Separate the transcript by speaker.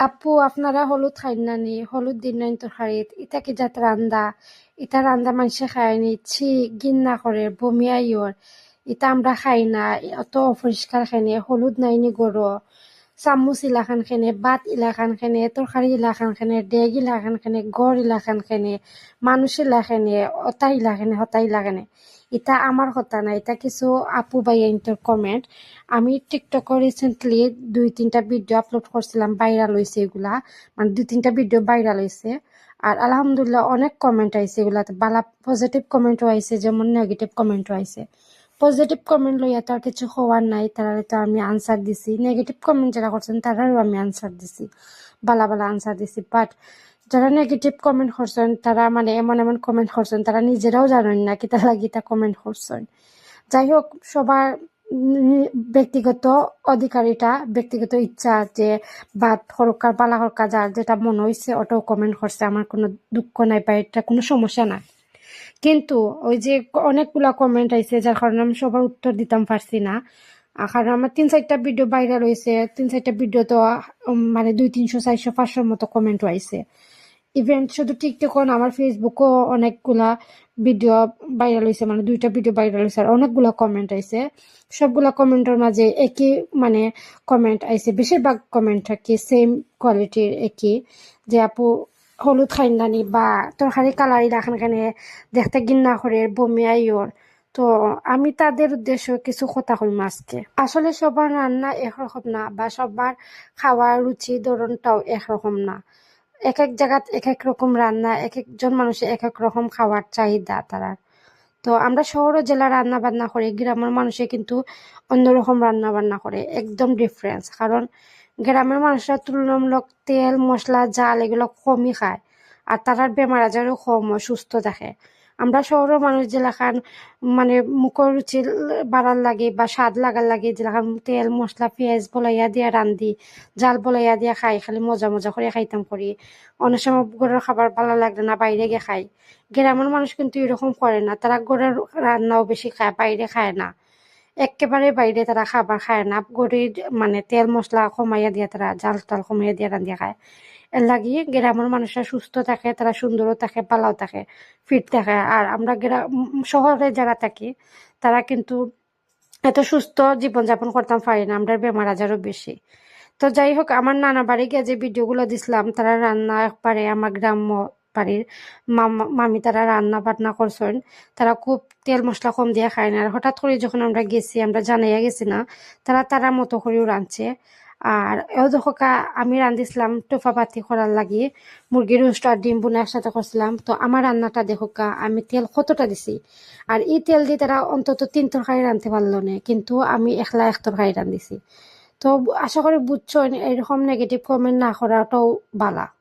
Speaker 1: আপু, আপনারা হলুদ খাইন নানি হলুদ দিন নাইন তরকারিত। ইটা কি জাত রান্দা? ইটা রান্দা মানুষে খায়নি ছি, গিন্না করে বমি আইয়র ইটা আমরা খাই না। অত অপরিষ্কার খাইনি হলুদ নাইনি গরো। চামচ ইলাখান খেনে, বাত ইলাখান খেনে তরকারি ইলাখানখেনে ডেগ ইলাখানখেনে গড় ইলাখানখেনে মানুষ ইলাখানে অতা ইলাখানে হতা ইলাখানে এটা আমার কথা না এটা কিছু আপু বাই ইন্টার কমেন্ট আমি টিকটকে রিসেন্টলি দুই তিনটা ভিডিও আপলোড করছিলাম ভাইরাল হয়েছে এগুলা মানে দুই তিনটা ভিডিও ভাইরাল হয়েছে আর আলহামদুলিল্লাহ অনেক কমেন্ট আইছে এগুলাতে বালা পজিটিভ কমেন্টও আইছে যেমন নেগেটিভ কমেন্টও আইছে পজিটিভ কমেন্ট লইয়া তো আর কিছু হওয়ার নাই, তারা তো আমি আনসার দিছি। নেগেটিভ কমেন্ট যারা করছেন তারারও আমি আনসার দিছি। বালা বালা আনসার দিছি। বাট যারা নেগেটিভ কমেন্ট করছেন, তারা মানে এমন এমন কমেন্ট করছেন, তারা নিজেরাও জানেন না কি তারা গীতা কমেন্ট করছেন। যাই হোক, সবার ব্যক্তিগত অধিকারিতা, ব্যক্তিগত ইচ্ছা যে বাদ হরকার বালা হরকার যার যেটা মনে হয়েছে ওটাও কমেন্ট করছে। আমার কোনো দুঃখ নাই বা এটা কোনো সমস্যা না কিন্তু ওই যে অনেকগুলা কমেন্ট আইছে, যার কারণে আমি সবার উত্তর দিতাম পারছি না। কারণ আমার তিন চারটা ভিডিও ভাইরাল হয়েছে তিন চারটা ভিডিও তো মানে দুই তিনশো, চারশো, পাঁচশোর মতো কমেন্টও আইছে। ইভেন্ট শুধু টিকটক না, আমার ফেসবুকও অনেকগুলা ভিডিও ভাইরাল হয়েছে মানে দুইটা ভিডিও ভাইরাল হয়েছে আর অনেকগুলা কমেন্ট আইছে। সবগুলা কমেন্টের মাঝে একই মানে কমেন্ট আইছে। বেশিরভাগ কমেন্ট থাকি সেম কোয়ালিটির একই, যে আপু হলুদ খাইন্দানি বা তরকারি কালারি রাখান খানে দেখতে গিন্না করে, বমি আইয়র। তো আমি তাদের উদ্দেশ্য কিছু কথা কইম আজকে। আসলে সবার রান্না একরকম না বা সবার খাওয়ার রুচি ধরনটাও একরকম না। এক এক জায়গাত এক এক রকম রান্না, এক একজন মানুষের এক এক রকম খাওয়ার চাহিদা তারা। তো আমরা শহর ও জেলা রান্না বান্না করি, গ্রামের মানুষে কিন্তু অন্যরকম রান্না বান্না করে, একদম ডিফারেন্স কারণ গ্রামের মানুষরা তুলনামূলক তেল, মশলা, জাল এগুলো কমই খায় আর তারার বেমার আজারও কম সুস্থ থাকে। আমরা শহরের মানুষ যেলাখান মানে মুখের রুচি বাড়ার লাগে বা স্বাদ লাগার লাগে যেলাখান তেল, মশলা, পেঁয়াজ বলাইয়া দিয়া রান্ধি, জাল বলাইয়া দিয়া খাই, খালি মজা মজা করে খাইতাম করি। অনেক সময় ঘরের খাবার ভালো লাগলে না বাইরে গিয়ে খাই। গ্রামের মানুষ কিন্তু এরকম করে না, তারা ঘরের রান্নাও বেশি খায়, বাইরে খায় না। একেবারে বাইরে তারা খাবার খায় না। গড়ির মানে তেল মশলা কমাইয়া দিয়ে তারা জাল টাল কমাইয়া দিয়ে রান্ধিয়া খায়। এর লাগি গ্রামের মানুষরা সুস্থ থাকে, তারা সুন্দরও থাকে, পালাও থাকে, ফিট থাকে। আর আমরা গ্রাম, শহরে যারা থাকি, তারা কিন্তু এত সুস্থ জীবনযাপন করতাম পারি না আমরা বেমার আজারও বেশি। তো যাই হোক, আমার নানা বাড়ি গিয়ে যে ভিডিওগুলো দিছিলাম, তারা রান্না পারে আমার গ্রাম্য বাড়ির মামা তারা রান্না বান্না করছেন। তারা খুব তেল মশলা কম দিয়ে খায় না। আর হঠাৎ করে যখন আমরা গেছি, আমরা জানাইয়া গেছি না, তারা তারা মতো করেও রাঁধছে। আর এও দেখা আমি রাঁধিছিলাম টোফা পাতি করার লাগি মুরগির রোস্ট আর ডিম বোনা একসাথে করছিলাম। তো আমার রান্নাটা দেখা আমি তেল কতটা দিছি? আর এই তেল দিয়ে তারা অন্তত তিন তরকারি রাঁধতে পারল না, কিন্তু আমি একলা এক তরকারি রাঁধিছি। তো আশা করি বুঝছ, এরকম নেগেটিভ কমেন্ট না করাটাও বালা।